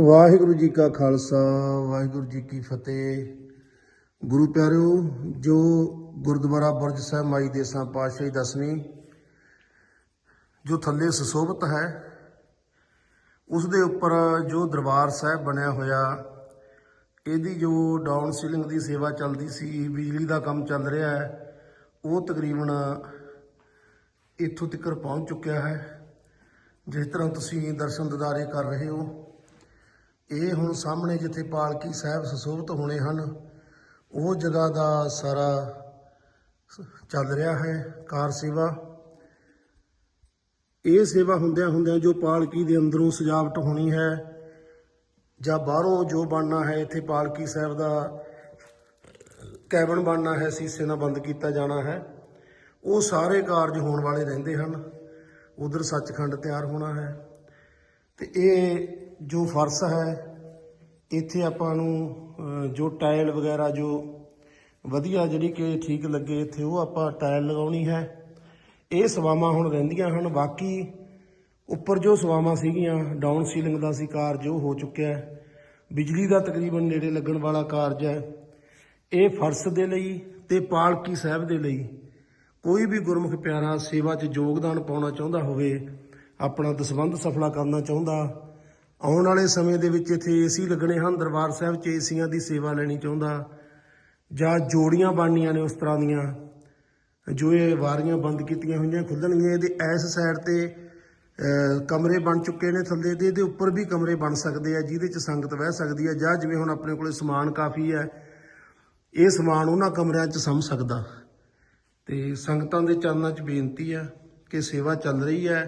ਵਾਹਿਗੁਰੂ ਜੀ ਕਾ ਖਾਲਸਾ, ਵਾਹਿਗੁਰੂ ਜੀ ਕੀ ਫਤਿਹ। ਗੁਰੂ ਪਿਆਰਿਓ, ਜੋ ਗੁਰਦੁਆਰਾ ਬੁਰਜ ਸਾਹਿਬ ਮਾਈ ਦੇਸਾਂ ਪਾਤਸ਼ਾਹੀ ਦਸਵੀਂ, ਜੋ ਥੱਲੇ ਸੁਸ਼ੋਭਿਤ ਹੈ, ਉਸ ਦੇ ਉੱਪਰ ਜੋ ਦਰਬਾਰ ਸਾਹਿਬ ਬਣਿਆ ਹੋਇਆ, ਇਹਦੀ ਜੋ ਡਾਊਨ ਸੀਲਿੰਗ ਦੀ ਸੇਵਾ ਚੱਲਦੀ ਸੀ, ਬਿਜਲੀ ਦਾ ਕੰਮ ਚੱਲ ਰਿਹਾ ਹੈ, ਉਹ ਤਕਰੀਬਨ ਇੱਥੋਂ ਤੱਕ ਪਹੁੰਚ ਚੁੱਕਿਆ ਹੈ। ਜਿਸ ਤਰ੍ਹਾਂ ਤੁਸੀਂ ਦਰਸ਼ਨ ਦਿਦਾਰੇ ਕਰ ਰਹੇ ਹੋ ਇਹ ਹੁਣ ਸਾਹਮਣੇ ਜਿੱਥੇ ਪਾਲਕੀ ਸਾਹਿਬ ਸੁਸ਼ੋਭਿਤ ਹੋਣੇ ਹਨ, ਉਹ ਜਗ੍ਹਾ ਦਾ ਸਾਰਾ ਚੱਲ ਰਿਹਾ ਹੈ, ਕਾਰ ਸੇਵਾ। ਇਹ ਸੇਵਾ ਹੁੰਦਿਆਂ ਹੁੰਦਿਆਂ ਜੋ ਪਾਲਕੀ ਦੇ ਅੰਦਰੋਂ ਸਜਾਵਟ ਹੋਣੀ ਹੈ, ਜਾਂ ਬਾਹਰੋਂ ਜੋ ਬਣਨਾ ਹੈ, ਇੱਥੇ ਪਾਲਕੀ ਸਾਹਿਬ ਦਾ ਕੈਬਨ ਬਣਨਾ ਹੈ, ਸੀਸੇ ਨਾਲ ਬੰਦ ਕੀਤਾ ਜਾਣਾ ਹੈ, ਉਹ ਸਾਰੇ ਕਾਰਜ ਹੋਣ ਵਾਲੇ ਰਹਿੰਦੇ ਹਨ। ਉਧਰ ਸੱਚਖੰਡ ਤਿਆਰ ਹੋਣਾ ਹੈ। ਤੇ ਇਹ ਜੋ ਫਰਸ਼ ਹੈ, ਇੱਥੇ ਆਪਾਂ ਨੂੰ ਜੋ ਟਾਇਲ ਵਗੈਰਾ ਜੋ ਵਧੀਆ ਜਿਹੜੀ ਕਿ ਠੀਕ ਲੱਗੇ, ਇੱਥੇ ਉਹ ਆਪਾਂ ਟਾਇਲ ਲਗਾਉਣੀ ਹੈ। ਇਹ ਸਵਾਮਾਂ ਹੁਣ ਰਹਿੰਦੀਆਂ ਹਨ, ਬਾਕੀ ਉੱਪਰ ਜੋ ਸਵਾਮਾਂ ਸੀਗੀਆਂ ਡਾਊਨ ਸੀਲਿੰਗ ਦਾ ਸੀ ਕਾਰਜ ਉਹ ਹੋ ਚੁੱਕਿਆ ਹੈ। ਬਿਜਲੀ ਦਾ ਤਕਰੀਬਨ ਨੇੜੇ ਲੱਗਣ ਵਾਲਾ ਕਾਰਜ ਹੈ। ਇਹ ਫਰਸ਼ ਦੇ ਲਈ ਤੇ ਪਾਲਕੀ ਸਾਹਿਬ ਦੇ ਲਈ ਕੋਈ ਵੀ ਗੁਰਮੁਖ ਪਿਆਰਾ ਸੇਵਾ 'ਚ ਯੋਗਦਾਨ ਪਾਉਣਾ ਚਾਹੁੰਦਾ ਹੋਵੇ ਆਪਣਾ ਦਸਬੰਧ ਸਫਲਾ ਕਰਨਾ ਚਾਹੁੰਦਾ। ਆਉਣ ਵਾਲੇ ਸਮੇਂ ਦੇ ਵਿੱਚ ਇੱਥੇ ਏਸੀ ਲੱਗਣੇ ਹਨ, ਦਰਬਾਰ ਸਾਹਿਬ 'ਚ ਏਸੀਆਂ ਦੀ ਸੇਵਾ ਲੈਣੀ ਚਾਹੁੰਦਾ। ਜਾਂ ਜੋੜੀਆਂ ਬਣਨੀਆਂ ਨੇ ਉਸ ਤਰ੍ਹਾਂ ਦੀਆਂ। ਜੋ ਇਹ ਵਾਰੀਆਂ ਬੰਦ ਕੀਤੀਆਂ ਹੋਈਆਂ ਖੁੱਲਣਗੀਆਂ, ਇਹਦੇ ਇਸ ਸਾਈਡ ਤੇ ਕਮਰੇ ਬਣ ਚੁੱਕੇ ਨੇ ਥੱਲੇ ਤੇ ਇਹਦੇ ਉੱਪਰ ਵੀ ਕਮਰੇ ਬਣ ਸਕਦੇ ਆ, ਜਿਹਦੇ 'ਚ ਸੰਗਤ ਬਹਿ ਸਕਦੀ ਹੈ ਜਾਂ ਜਿਵੇਂ ਹੁਣ ਆਪਣੇ ਕੋਲੇ ਸਮਾਨ ਕਾਫੀ ਹੈ ਇਹ ਸਮਾਨ ਉਹਨਾਂ ਕਮਰਿਆਂ 'ਚ ਸਮ ਸਕਦਾ। ਤੇ ਸੰਗਤਾਂ ਦੇ ਚਰਨਾਂ 'ਚ ਬੇਨਤੀ ਆ ਕਿ ਸੇਵਾ ਚੱਲ ਰਹੀ ਹੈ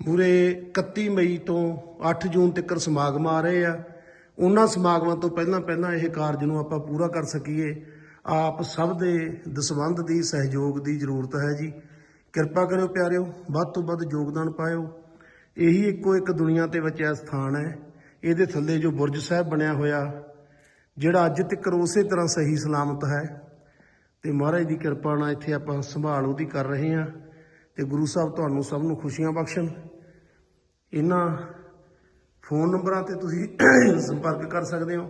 ਮੂਰੇ 31 ਮਈ ਤੋਂ 8 ਜੂਨ ਤੱਕ ਸਮਾਗਮ ਆ ਰਹੇ ਆ। ਉਹਨਾਂ ਸਮਾਗਮਾਂ ਤੋਂ ਪਹਿਲਾਂ ਪਹਿਲਾਂ ਇਹ ਕਾਰਜ ਨੂੰ ਆਪਾਂ ਪੂਰਾ ਕਰ ਸਕੀਏ। ਆਪ ਸਭ ਦੇ ਦਸਵੰਧ ਦੀ ਸਹਿਯੋਗ ਦੀ ਜ਼ਰੂਰਤ ਹੈ ਜੀ। ਕਿਰਪਾ ਕਰਿਓ ਪਿਆਰਿਓ, ਵੱਧ ਤੋਂ ਵੱਧ ਯੋਗਦਾਨ ਪਾਇਓ। ਇਹੀ ਇੱਕੋ ਇੱਕ ਦੁਨੀਆ ਤੇ ਬਚਿਆ ਸਥਾਨ ਹੈ। ਇਹਦੇ ਥੱਲੇ ਜੋ ਬੁਰਜ ਸਾਹਿਬ ਬਣਿਆ ਹੋਇਆ, ਜਿਹੜਾ ਅੱਜ ਤੱਕ ਉਸੇ ਤਰ੍ਹਾਂ ਸਹੀ ਸਲਾਮਤ ਹੈ। ਤੇ ਮਹਾਰਾਜ ਦੀ ਕਿਰਪਾ ਨਾਲ ਇੱਥੇ ਆਪਾਂ ਸੰਭਾਲ ਉਹਦੀ ਕਰ ਰਹੇ ਹਾਂ। ਤੇ ਗੁਰੂ ਸਾਹਿਬ ਤੁਹਾਨੂੰ ਸਭ ਨੂੰ ਖੁਸ਼ੀਆਂ ਬਖਸ਼ਣ। ਇਹਨਾਂ ਫੋਨ ਨੰਬਰਾਂ ਤੇ ਤੁਸੀਂ ਸੰਪਰਕ ਕਰ ਸਕਦੇ ਹੋ।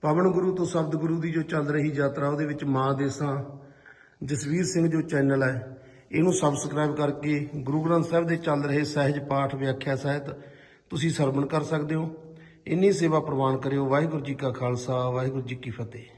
ਪਵਨ ਗੁਰੂ ਤੋਂ ਸ਼ਬਦ ਗੁਰੂ ਦੀ ਜੋ ਚੱਲ ਰਹੀ ਯਾਤਰਾ, ਉਹਦੇ ਵਿੱਚ ਮਾਂ ਦੇਸਾਂ ਜਸਵੀਰ ਸਿੰਘ ਜੋ ਚੈਨਲ ਹੈ, ਇਹਨੂੰ ਸਬਸਕ੍ਰਾਈਬ ਕਰਕੇ ਗੁਰੂ ਗ੍ਰੰਥ ਸਾਹਿਬ ਦੇ ਚੱਲ ਰਹੇ ਸਹਿਜ ਪਾਠ ਵਿਆਖਿਆ ਸਹਿਤ ਤੁਸੀਂ ਸਰਵਣ ਕਰ ਸਕਦੇ ਹੋ। ਇੰਨੀ ਸੇਵਾ ਪ੍ਰਵਾਨ ਕਰਿਓ। ਵਾਹਿਗੁਰੂ ਜੀ ਕਾ ਖਾਲਸਾ, ਵਾਹਿਗੁਰੂ ਜੀ ਕੀ ਫਤਿਹ।